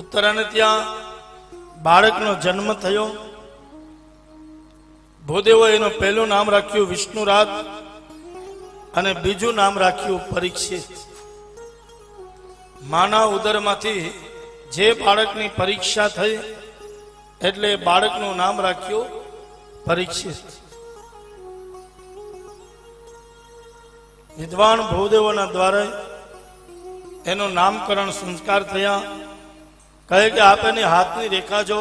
ઉત્તરાને ત્યાં બાળકનો જન્મ થયો. ભૂદેવો એનું પહેલું નામ રાખ્યું વિષ્ણુરાજ અને બીજું નામ રાખ્યું પરીક્ષિત. માના ઉદરમાંથી જે બાળકની પરીક્ષા થઈ એટલે બાળકનું નામ રાખ્યું પરીક્ષિત. વિદ્વાન ભૂદેવોના દ્વારા એનું નામકરણ સંસ્કાર થયા. કહે કે આપ એની હાથની રેખા જો.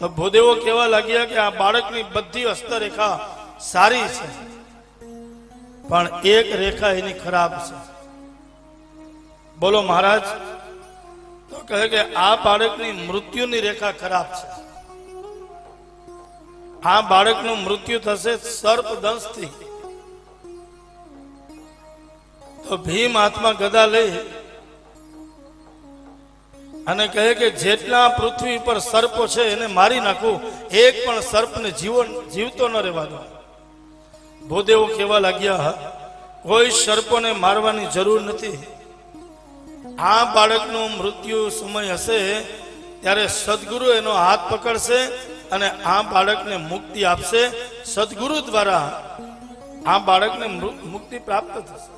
તો ભૂદેવો કહેવા લાગ્યા કે આ બાળકની બધી હસ્તરેખા સારી છે. પણ એક રેખા એની ખરાબ છે. બોલો મહારાજ, તો કહે કે આ બાળકની મૃત્યુની રેખા ખરાબ છે. આ બાળકનું મૃત્યુ થશે સર્પ દંશથી તો ભીમ હાથમાં ગદા લઈ અને કહે કે જેટલા પૃથ્વી પર સર્પો છે એને મારી નાખું. એક પણ સર્પને જીવન જીવતો ન રહેવા દો. ભૂદેવો કહેવા લાગ્યા કોઈ સર્પોને મારવાની જરૂર નથી. આ બાળકનું મૃત્યુ સમય હશે ત્યારે સદગુરુ એનો હાથ પકડશે અને આ બાળકને મુક્તિ આપશે. સદગુરુ દ્વારા આ બાળકને મુક્તિ પ્રાપ્ત થશે.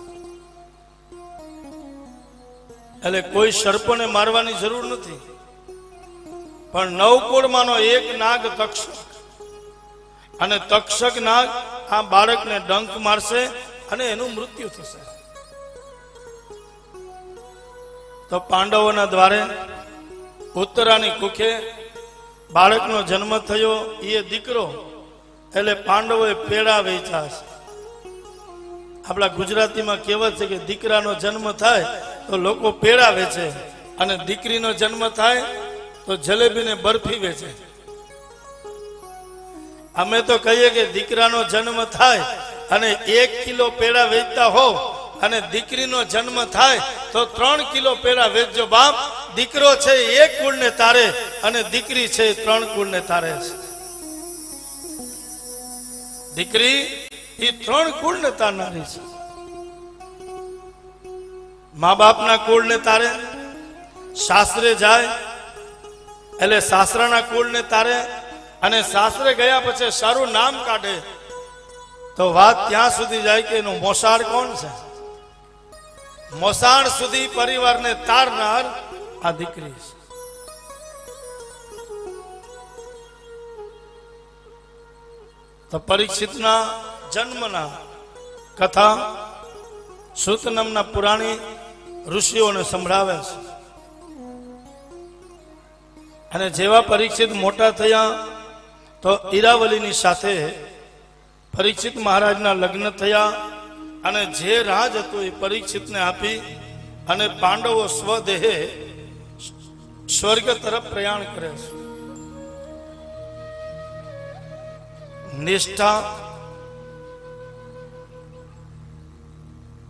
એટલે કોઈ સર્પને મારવાની જરૂર નથી. પણ નવકુળમાંનો એક નાગ તક્ષક. અને તક્ષક નાગ આ બાળકને ડંક મારશે અને એનું મૃત્યુ થશે. તો પાંડવોના દ્વારે ઉત્તરાની કુખે બાળકનો જન્મ થયો એ દીકરો. એટલે પાંડવોએ પેડા વેચ્યા છે. આપણા ગુજરાતીમાં કહેવત છે કે દીકરાનો જન્મ થાય તો લોકો પેડા વેચે અને દીકરીનો જન્મ થાય તો જલેબીને બરફી વેચે અમે તો કહીએ કે દીકરાનો જન્મ થાય અને એક કિલો પેડા વેચતા હો અને દીકરીનો જન્મ થાય તો ત્રણ કિલો પેડા વેચજો બાપ. દીકરો છે એક કુળને તારે અને દીકરી છે ત્રણ કુળને તારે. છે દીકરી એ ત્રણ કુળને તારનારી છે. મા બાપના કુળને તારે સાસરે જાય, એટલે સાસરાના કુળને તારે અને સાસરે ગયા પછી સારું નામ કાઢે, તો વાત ત્યાં સુધી જાય કે એનું મોસાળ કોણ છે? મોસાળ સુધી પરિવારને તારનાર આ દીકરી છે. તો પરીક્ષિતના જન્મના કથા સુતનમના પુરાણી ઋષિઓને સંભળાવે છે. અને જેવા પરીક્ષિત મોટા થયા, તો ઈરાવલીની સાથે પરીક્ષિત મહારાજના લગ્ન થયા અને જે રાજ હતું એ પરીક્ષિતને આપી અને પાંડવો સ્વદેહે સ્વર્ગ તરફ પ્રયાણ કરે છે. નિષ્ઠા,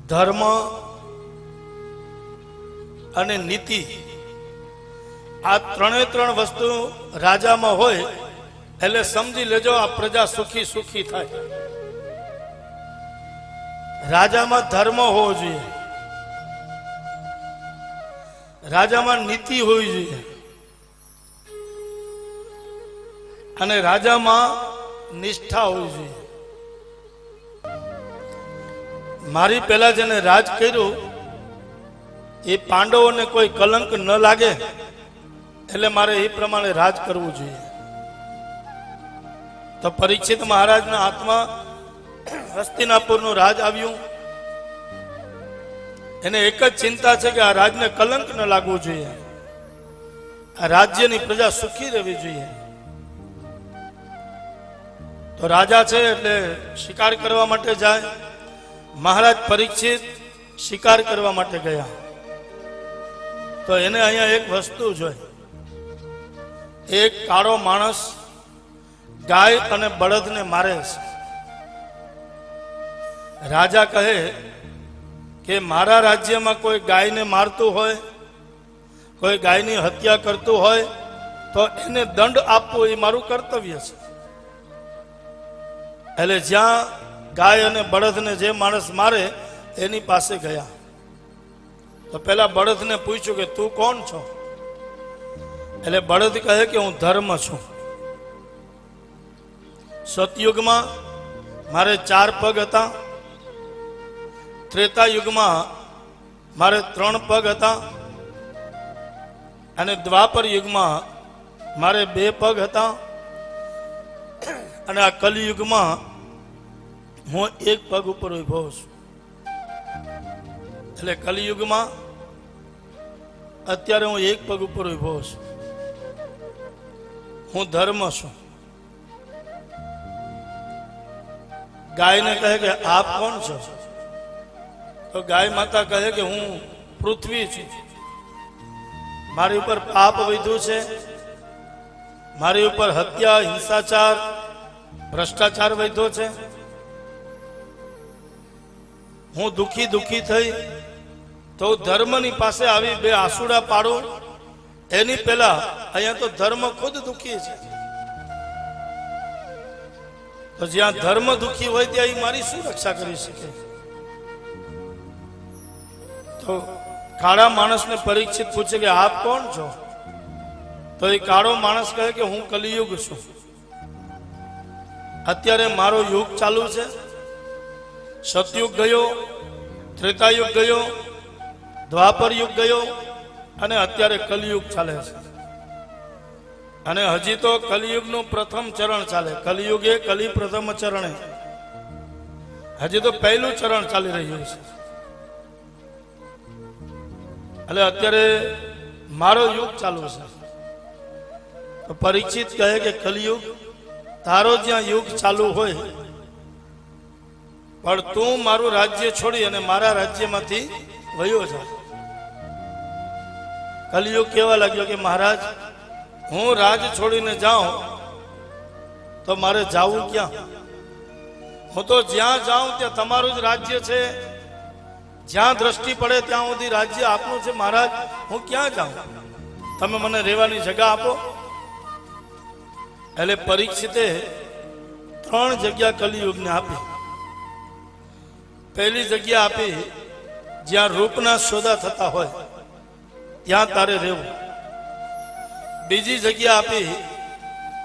ધર્મ અને નીતિ. આ ત્રણે ત્રણ વસ્તુ રાજામાં હોય, એટલે સમજી લેજો આ પ્રજા સુખી સુખી થાય. રાજામાં ધર્મ હોવો જોઈએ. રાજામાં નીતિ હોવી જોઈએ. અને રાજામાં નિષ્ઠા હોવી જોઈએ. મારી પહેલા જેને રાજ કર્યું એ પાંડવોને કોઈ કલંક ન લાગે, એટલે મારે એ પ્રમાણે રાજ કરવું જોઈએ. તો પરીક્ષિત મહારાજના હાથમાં હસ્તિનાપુરનું રાજ આવ્યું. એને એક જ ચિંતા છે કે આ રાજને કલંક ન લાગવું જોઈએ. આ રાજ્યની પ્રજા સુખી રહેવી જોઈએ. તો રાજા છે એટલે શિકાર કરવા માટે જાય. મહારાજ પરીક્ષિત શિકાર કરવા માટે ગયા. તો એને અહીંયા એક વસ્તુ જોઈ. એક કાળો માણસ ગાય અને બળદને મારે છે. રાજા કહે કે મારા રાજ્યમાં કોઈ ગાયને મારતું હોય, કોઈ ગાયની હત્યા કરતું હોય, તો એને દંડ આપવો એ મારું કર્તવ્ય છે. એટલે જ્યાં ગાય અને બળદને જે માણસ મારે, એની પાસે ગયા. તો પેલા બળદને પૂછ્યું કે, તું કોણ છો? એટલે બળદ કહે કે, હું ધર્મ છું. સતયુગમાં મારે ચાર પગ હતા. ત્રેતા યુગમાં મારે ત્રણ પગ હતા. અને દ્વાપર યુગમાં મારે બે પગ હતા. અને આ કલયુગમાં હું એક પગ ઉપર ઊભો છું. એટલે કલિયુગમાં અત્યારે હું એક પગ ઉપર ઊભો છું. હું ધર્મ છું. ગાયને કહે કે, આપ કોણ છો? તો ગાય માતા કહે કે, હું પૃથ્વી છું. મારી ઉપર પાપ વધ્યું છે. મારી ઉપર હત્યા, હિંસાચાર, ભ્રષ્ટાચાર વધ્યો છે. હું દુખી દુખી થઈ તો ધર્મની પાસે આવી બે આસુડા પાડું. એની પહેલા અહીંયા તો ધર્મ ખુદ દુખી છે. તો જ્યાં ધર્મ દુખી હોય ત્યાં એ મારી શું રક્ષા કરી શકે? તો કાળા માણસને પરીક્ષિત પૂછે કે આપ કોણ છો? તો એ કાળો માણસ કહે કે હું કલિયુગ છું. અત્યારે મારો યુગ ચાલુ છે. સતયુગ ગયો, ત્રેતાયુગ ગયો દ્વાપર યુગ ગયો અને અત્યારે કલિયુગ ચાલે છે. અને હજી તો કલિયુગનું પ્રથમ ચરણ ચાલે. કલયુગે કલી પ્રથમ ચરણે. હજી તો પહેલું ચરણ ચાલી રહ્યું છે. એટલે અત્યારે મારો યુગ ચાલુ છે. તો પરીક્ષિત કહે કે કલિયુગ, તારો જ્યાં યુગ ચાલુ હોય, પણ તું મારું રાજ્ય છોડી અને મારા રાજ્યમાંથી વયો જા. કલિયુગ કેવા લાગ્યો કે મહારાજ, હું રાજ છોડીને જાઉં તો મારે જાવું ક્યાં? હું તો જ્યાં જાઉં ત્યાં તમારું જ રાજ્ય છે. જ્યાં દ્રષ્ટિ પડે ત્યાં સુધી રાજ્ય આપનું છે. મહારાજ, હું ક્યાં જાઉં? તમે મને રહેવાની જગા આપો. એટલે પરીક્ષિતે ત્રણ જગ્યા કલિયુગને આપી. પહેલી જગ્યા આપી જ્યાં રૂપના સોદા થતા હોય. ત્યાં તારે રહેવું. બીજી જગ્યા આપી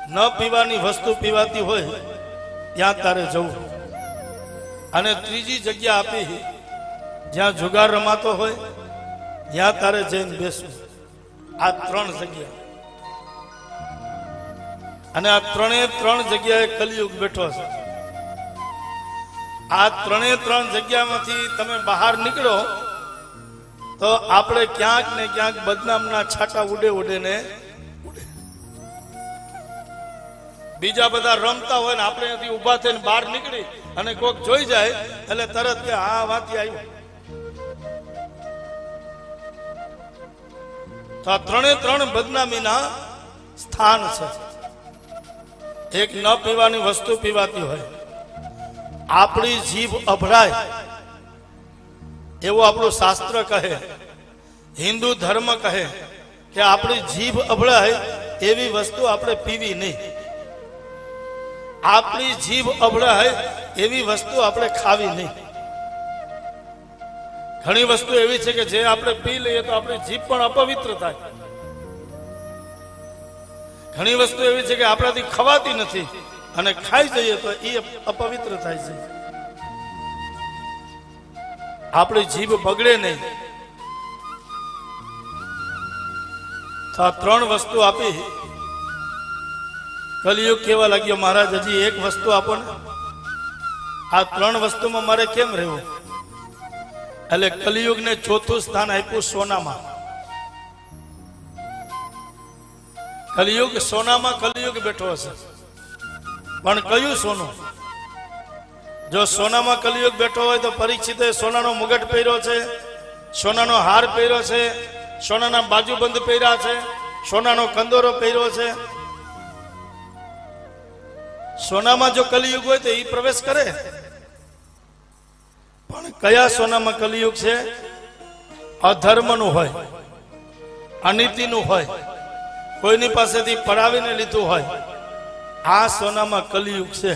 ન પીવાની વસ્તુ પીવાતી હોય, ત્યાં તારે જવું. અને ત્રીજી જગ્યા આપી જ્યાં જુગાર રમાતો હોય, ત્યાં તારે જઈને બેસવું. આ ત્રણ જગ્યા. અને આ ત્રણે ત્રણ જગ્યાએ કલિયુગ બેઠો છે. આ ત્રણે ત્રણ જગ્યામાંથી તમે બહાર નીકળો તો આપણે ક્યાંક ને ક્યાંક બદનામના છાટા ઉડે ઉડે ને બીજા બધા રમતા હોય ને આપણે અહીંથી ઊભા થઈને બહાર નીકળી અને કોક જોઈ જાય, એટલે તરત કે હા વાંચી આવ્યું. તો આ ત્રણે ત્રણ બદનામીના સ્થાન છે. એક ન પીવાની વસ્તુ પીવાતી હોય. આપણી જીભ અભડાય. એવું આપણું શાસ્ત્ર કહે, હિન્દુ ધર્મ કહે કે આપણી જીભ અભળાય એવી વસ્તુ આપણે પીવી નહીં. આપણી જીભ અભળાય એવી વસ્તુ આપણે ખાવી નહીં. ઘણી વસ્તુ એવી છે કે જે આપણે પી લઈએ તો આપણી જીભ પણ અપવિત્ર થાય. ઘણી વસ્તુ એવી છે કે આપણાથી ખવાતી નથી અને ખાઈ જઈએ તો એ અપવિત્ર થાય છે. આપણી જીભ બગડે નહીં. આ ત્રણ વસ્તુ આપી. કલિયુગ કેવા લાગ્યો? મહારાજ, હજી એક વસ્તુ આપો આ ત્રણ વસ્તુમાં મારે કેમ રહેવું? એટલે કલિયુગને ચોથું સ્થાન આપ્યું સોનામાં. કલિયુગ સોનામાં કલિયુગ બેઠો હશે. પણ કયું સોનું? જો સોનામાં કલિયુગ બેઠો હોય તો પરીક્ષિતે સોનાનો મુગટ પહેર્યો છે, સોનાનો હાર પહેર્યો છે, સોનાના બાજુબંધ પહેર્યા છે, સોનાનો કંદોરો પહેર્યો છે. સોનામાં જો કલિયુગ હોય તો એ પ્રવેશ કરે. પણ કયા સોનામાં કલિયુગ છે? અધર્મનું હોય, અનિતિનું હોય, કોઈની પાસેથી પડાવીને લીધું હોય. આ સોનામાં કલિયુગ છે.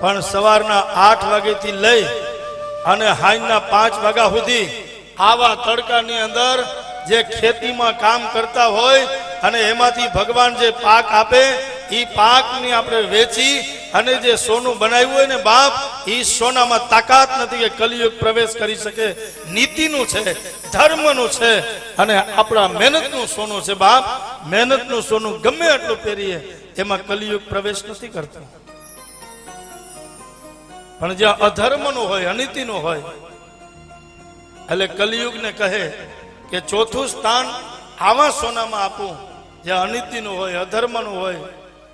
પણ સવારના આઠ વાગેથી લઈ અને હાઈના પાંચ વાગ્યા સુધી આવા તડકાની અંદર જે ખેતીમાં કામ કરતા હોય અને એમાંથી ભગવાન જે પાક આપે એ પાકને આપણે વેચી અને જે સોનું બનાવ્યું હોય ને બાપ એ સોનામાં તાકાત નથી કે કલિયુગ પ્રવેશ કરી શકે. નીતિનું છે, ધર્મનું છે અને આપણા મહેનતનું સોનું છે બાપ. મહેનતનું સોનું ગમે એટલું પહેરીએ, એમાં કલિયુગ પ્રવેશ નથી કરતો. પણ જ્યાં અધર્મનું હોય, અનીતિનું હોય, એટલે કલિયુગને કહે કે ચોથું સ્થાન આવા સોનામાં આપું, જ્યાં અનીતિનું હોય, અધર્મનું હોય,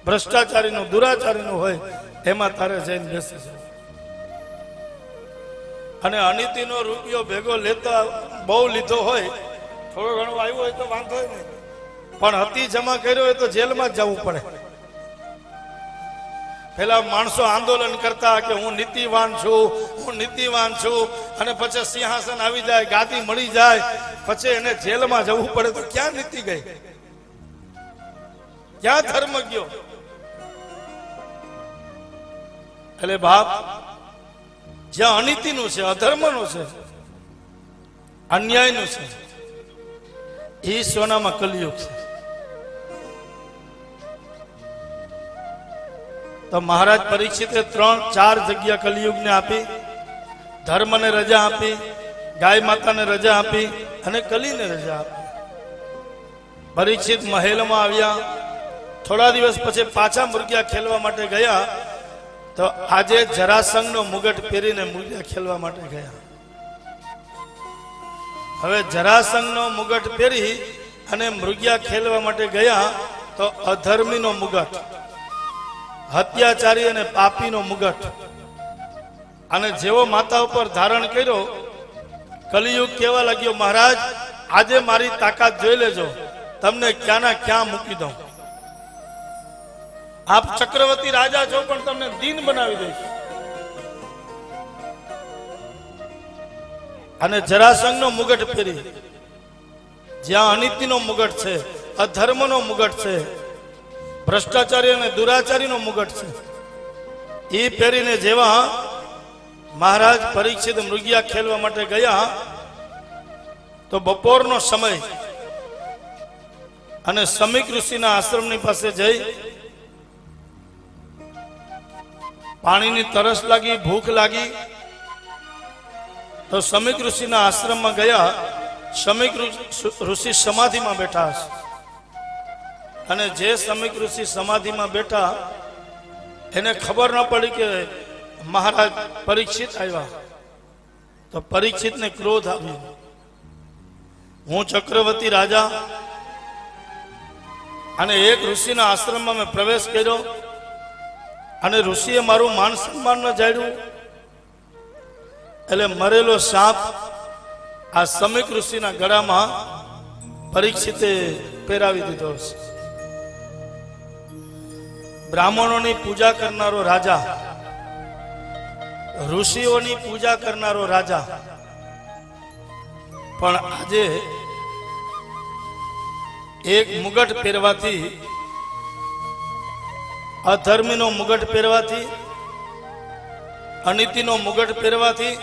ભ્રષ્ટાચારીનું, દુરાચારીનું હોય, એમાં તારે જઈને બેસી છે અને અનીતિનો રૂપિયો ભેગો લેતા બહુ લીધો હોય, થોડો ઘણો આવ્યો હોય તો વાંધો નહીં. પણ હતી જમા કર્યો હોય તો જેલમાં જ જવું પડે. પેલા માણસો આંદોલન કરતા કે હું નીતિવાન છું, હું નીતિવાન છું, અને પછી સિંહાસન આવી જાય, ગાદી મળી જાય, પછી એને જેલમાં જવું પડે તો ક્યાં નીતિ ગઈ? ક્યાં ધર્મ ગયો? એટલે બાપ, જ્યાં અનીતિનું છે, અધર્મનું છે, અન્યાયનું છે એ કલયુગ છે. તો મહારાજ પરીક્ષિતે ત્રણ, ચાર જગ્યા કલિયુગને આપી, ધર્મને રજા આપી, ગાય માતાને રજા આપી અને કલીને રજા આપી. પરીક્ષિત મહેલમાં આવ્યા. થોડા દિવસ પછી પાછા મુર્ગિયા ખેલવા માટે ગયા. તો આજે જરાસંઘનો મુગટ પહેરીને મુર્ગિયા ખેલવા માટે ગયા. હવે જરાસંઘનો મુગટ પહેરી અને મૃગિયા ખેલવા માટે ગયા તો અધર્મીનો મુગટ. હત્યાચારી અને પાપીનો મુગટ. અને જેવો માતા ઉપર ધારણ કર્યો, કલિયુગ કેવા લાગ્યો, મહારાજ, આજે મારી તાકાત જોઈ લેજો. તમને ક્યાંના ક્યાં મૂકી દઉં. આપ ચક્રવર્તી રાજા છો, પણ તમને દીન બનાવી દઈશ. અને જરાસંઘનો મુગટ પહેરી. જ્યાં અનિતિનો મુગટ છે, અધર્મનો મુગટ છે ભ્રષ્ટાચારી અને દુરાચારીનો મુગટ છે. એ પહેરીને જેવા મહારાજ પરીક્ષિત મૃગિયા ખેલવા માટે ગયા, તો બપોરનો સમય અને સમીક ઋષિના આશ્રમની પાસે જઈ પાણીની તરસ લાગી, ભૂખ લાગી, તો સમીક ઋષિના આશ્રમમાં ગયા. સમીક ઋષિ સમાધિમાં બેઠા હશે. અને જે સમિક ઋષિ સમાધિમાં બેઠા, એને ખબર ન પડી કે મહારાજ પરીક્ષિત આવ્યા. તો પરીક્ષિતને ક્રોધ આવ્યો. હું ચક્રવર્તી રાજા અને એક ઋષિના આશ્રમમાં મેં પ્રવેશ કર્યો અને ઋષિએ મારું માન સન્માન ન જાળ્યું. એટલે મરેલો સાપ આ સમીક ઋષિના ગળામાં પરીક્ષિતે પહેરાવી દીધો છે બ્રાહ્મણોની પૂજા કરનારો રાજા, ઋષિઓની પૂજા કરનારો રાજા. પણ આજે એક મુગટ પહેરવાથી, અધર્મીનો મુગટ પહેરવાથી, અનિતિનો મુગટ પહેરવાથી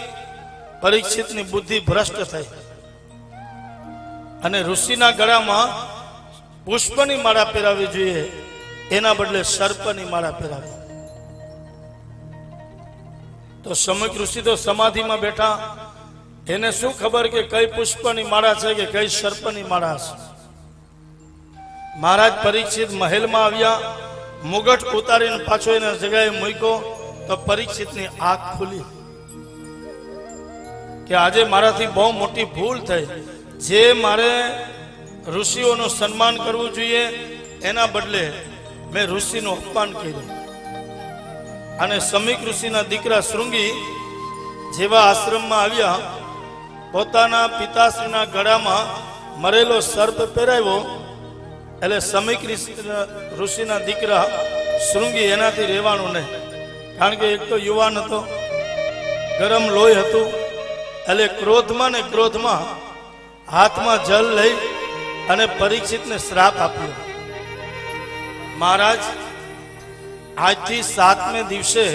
પરીક્ષિતની બુદ્ધિ ભ્રષ્ટ થઈ. અને ઋષિના ગળામાં પુષ્પની માળા પહેરાવી જોઈએ. એના બદલે સર્પની માળા પહેરાવી તો સમક ઋષિ તો સમાધિમાં બેઠા. એને શું ખબર કે કઈ પુષ્પની માળા છે કે કઈ સર્પની માળા છે? મહારાજ પરીક્ષિત મહેલમાં આવ્યા, મુગટ ઉતારીને પાછો એના જગ્યાએ મૂક્યો, તો પરીક્ષિતની આંખ ખુલી. કે આજે મારાથી બહુ મોટી ભૂલ થઈ. જે મારે ઋષિઓનું સન્માન કરવું જોઈએ, એના બદલે મેં ઋષિનું અપમાન કર્યું. અને સમીક ઋષિના દીકરા શૃંગી જેવા આશ્રમમાં આવ્યા, પોતાના પિતાશ્રીના ગળામાં મરેલો સર્પ પહેરાવ્યો. એટલે સમીક ઋષિ- ઋષિના દીકરા શૃંગી એનાથી રહેવાનું નહીં. કારણ કે એક તો યુવાન હતો, ગરમ લોહી હતું, એટલે ક્રોધમાં ને ક્રોધમાં હાથમાં જલ લઈ અને પરીક્ષિતને શ્રાપ આપ્યો. મહારાજ, આજથી સાતમે દિવસે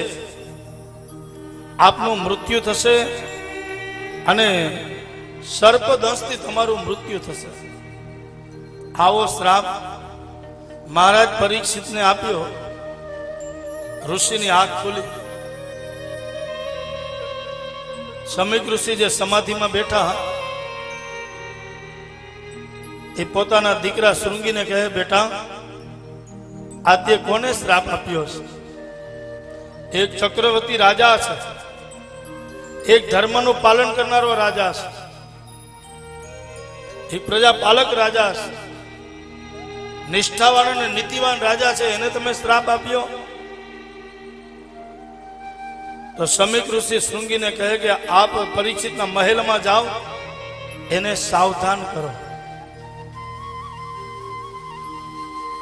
આપનું મૃત્યુ થશે અને સર્પદંશથી તમારું મૃત્યુ થશે. આવો શ્રાપ મહારાજ પરીક્ષિતને આપ્યો. ઋષિની આંખ ખુલી. સમીક ઋષિ જે સમાધિમાં બેઠા, એ પોતાના દીકરા શૃંગીને કહે, બેટા આ તે કોને શ્રાપ આપ્યો છે એક ચક્રવર્તી રાજા છે એક ધર્મનું પાલન કરનારો રાજા છે એક પ્રજાપાલક રાજા છે નિષ્ઠાવાન અને નીતિવાન રાજા છે, એને તમે શ્રાપ આપ્યો? તો સમીક ઋષિ શૃંગીને કહે કે, આપ પરીક્ષિતના મહેલમાં જાઓ, એને સાવધાન કરો.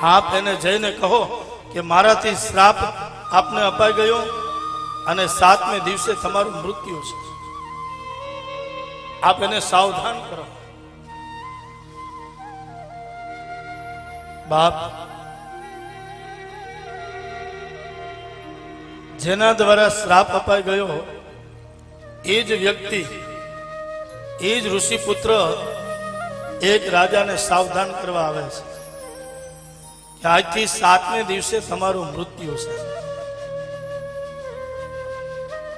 આપ એને જઈને કહો કે મારાથી શ્રાપ આપને અપાઈ ગયો અને સાતમે દિવસે તમારું મૃત્યુ છે. આપ એને સાવધાન કરો. બાપ, જેના દ્વારા શ્રાપ અપાઈ ગયો, એ જ વ્યક્તિ, એ જ ઋષિપુત્ર એક રાજાને સાવધાન કરવા આવે છે. કે આજથી સાતમે દિવસે તમારું મૃત્યુ છે